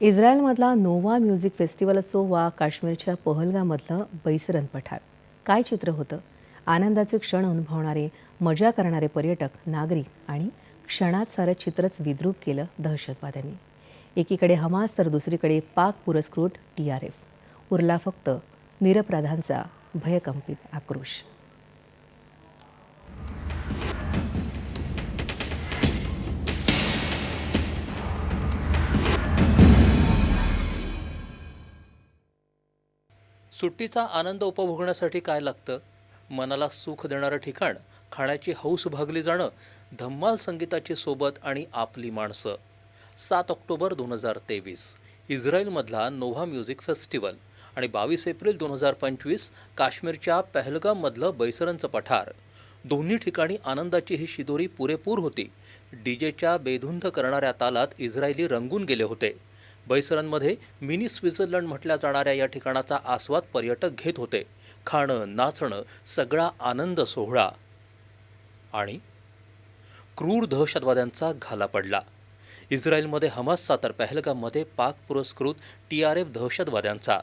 इस्रायलमधला Nova music festival असो वा काश्मीरच्या पहलगामधलं बैसरन पठार. काय चित्र होतं? आनंदाचे क्षण अनुभवणारे मजा करणारे पर्यटक नागरिक आणि क्षणात सारं चित्रच विद्रूप केलं दहशतवाद्यांनी. एकीकडे हमास तर दुसरीकडे पाक पुरस्कृत टी आर एफ. उरला फक्त निरपराधांचा भयकंपित आक्रोश. सुट्टीचा आनंद उपभोगण्यासाठी काय लागतं? मनाला सुख देणारं ठिकाण खाण्याची हौस भागली जाणं धम्माल संगीताची सोबत आणि आपली माणसं. सात ऑक्टोबर दोन हजार तेवीस इस्रायलमधला नोव्हा म्युझिक फेस्टिवल आणि बावीस एप्रिल दोन हजार पंचवीस काश्मीरच्या पहलगाममधलं बैसरनचं पठार. दोन्ही ठिकाणी आनंदाची ही शिदोरी पुरेपूर होती. डीजेच्या बेधुंद करणाऱ्या तालात इस्रायली रंगून गेले होते. बैसरांमध्ये मिनी स्वित्झर्लंड म्हटल्या जाणाऱ्या या ठिकाणाचा आस्वाद पर्यटक घेत होते. खाणं नाचणं सगळा आनंद सोहळा. आणि क्रूर दहशतवाद्यांचा घाला पडला. इस्रायलमध्ये हमासचा तर पहलगाममध्ये पाक पुरस्कृत टी आर एफ दहशतवाद्यांचा.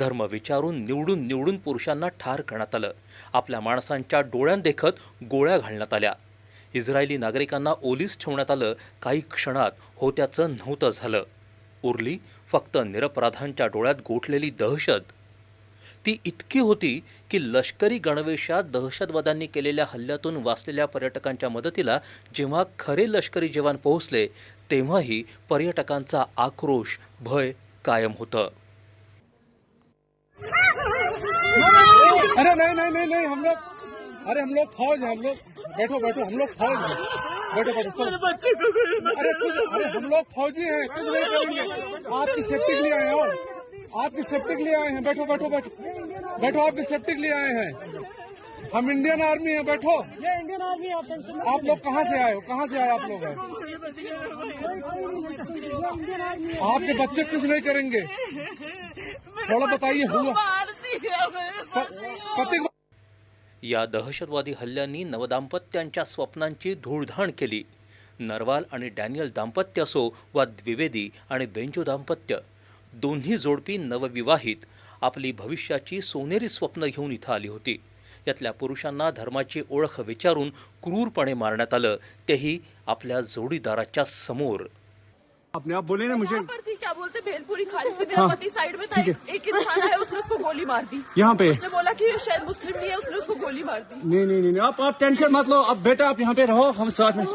धर्म विचारून निवडून निवडून पुरुषांना ठार करण्यात आलं. आपल्या माणसांच्या डोळ्यांदेखत गोळ्या घालण्यात आल्या. इस्रायली नागरिकांना ओलीस ठेवण्यात आलं. काही क्षणात होत्याचं नव्हतं झालं. उरली फक्त निरपराधांच्या डोळ्यात गोठलेली दहशत. ती इतकी होती की लष्करी गणवेशात दहशतवाद्यांनी केलेल्या हल्ल्यातून वाचलेल्या पर्यटकांच्या मदतीला जेव्हा खरे लष्करी जवान पोहोचले तेव्हाही पर्यटकांचा आक्रोश भय कायम होतं. अरे नहीं नहीं नहीं नहीं हम लोग अरे हम लोग फौज हम लोग बैठो बैठो हम लोग फौज। बैठो बैठो चलो। अरे अरे हम लोग फौजी हैं कुछ नहीं करेंगे आपकी सेफ्टी के लिए आए हैं। आपकी सेफ्टी के लिए आए हैं। बैठो बैठो बैठो। बैठो आपकी सेफ्टी के लिए आए हैं। हम इंडियन आर्मी हैं बैठो। ये इंडियन आर्मी आप आप लोग कहाँ से आए हो? कहाँ से आए आप लोग हैं? आपके बच्चे कुछ नहीं करेंगे। थोड़ा बताइए हुआ पति या दहशतवादी हल्ल्यांनी नवदाम्पत्यांच्या स्वप्नांची धूळधाण केली. नरवाल आणि डॅनियल दाम्पत्य असो वा द्विवेदी आणि बेंजो दाम्पत्य दोन्ही जोडपी नवविवाहित. आपली भविष्याची सोनेरी स्वप्न घेऊन इथं आली होती. यातल्या पुरुषांना धर्माची ओळख विचारून क्रूरपणे मारण्यात आलं. तेही आपल्या जोडीदाराच्या समोर. अपने आप बोले ना मुझे क्या बोलते भेलपुरी खा रही थी मेरा पति साइड में था एक इंसान है उसने उसको गोली मार दी। यहाँ पे। उसने बोला कि शायद मुस्लिम नहीं है उसने उसको गोली मार दी। नहीं नहीं नहीं नहीं, आप आप टेंशन मत लो अब बेटा आप यहाँ पे रहो हम साथ में।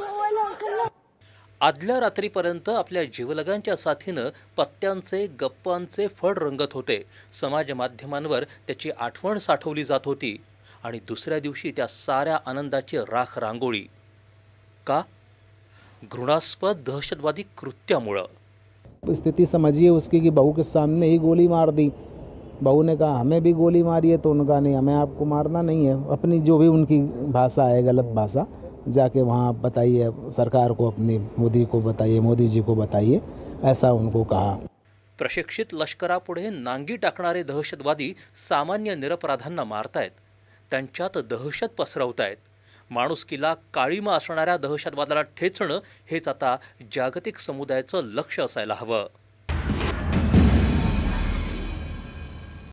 आदल्या रात्रीपर्यंत आपल्या जीवलगांच्या साथीनं पत्त्यांचे गप्पांचे फड रंगत होते. समाज माध्यमांवर त्याची आठवण साठवली जात होती. आणि दुसऱ्या दिवशी त्या साऱ्या आनंदाची राख रांगोळी. का? घृणास्पद दहशतवादी कृत्यामुळं. स्थिति समझिए उसकी कि बहू के सामने ही गोली मार दी। बहू ने कहा, हमें भी गोली मारी है? तो उनका, नहीं, हमें आपको मारना नहीं है। अपनी जो भी उनकी भाषा है, गलत भाषा, जाके वहाँ आप बताइए, सरकार को अपनी, मोदी को बताइए, मोदी जी को बताइए। ऐसा उनको कहा। प्रशिक्षित लष्करापुढे नांगी टाकणारे दहशतवादी सामान्य निरपराधांना मारतायत, त्यांच्यात दहशत पसरवतायत। माणुसकीला काळीमा असणाऱ्या दहशतवादाला ठेचणं हेच आता जागतिक समुदायाचं लक्ष असायला हवं.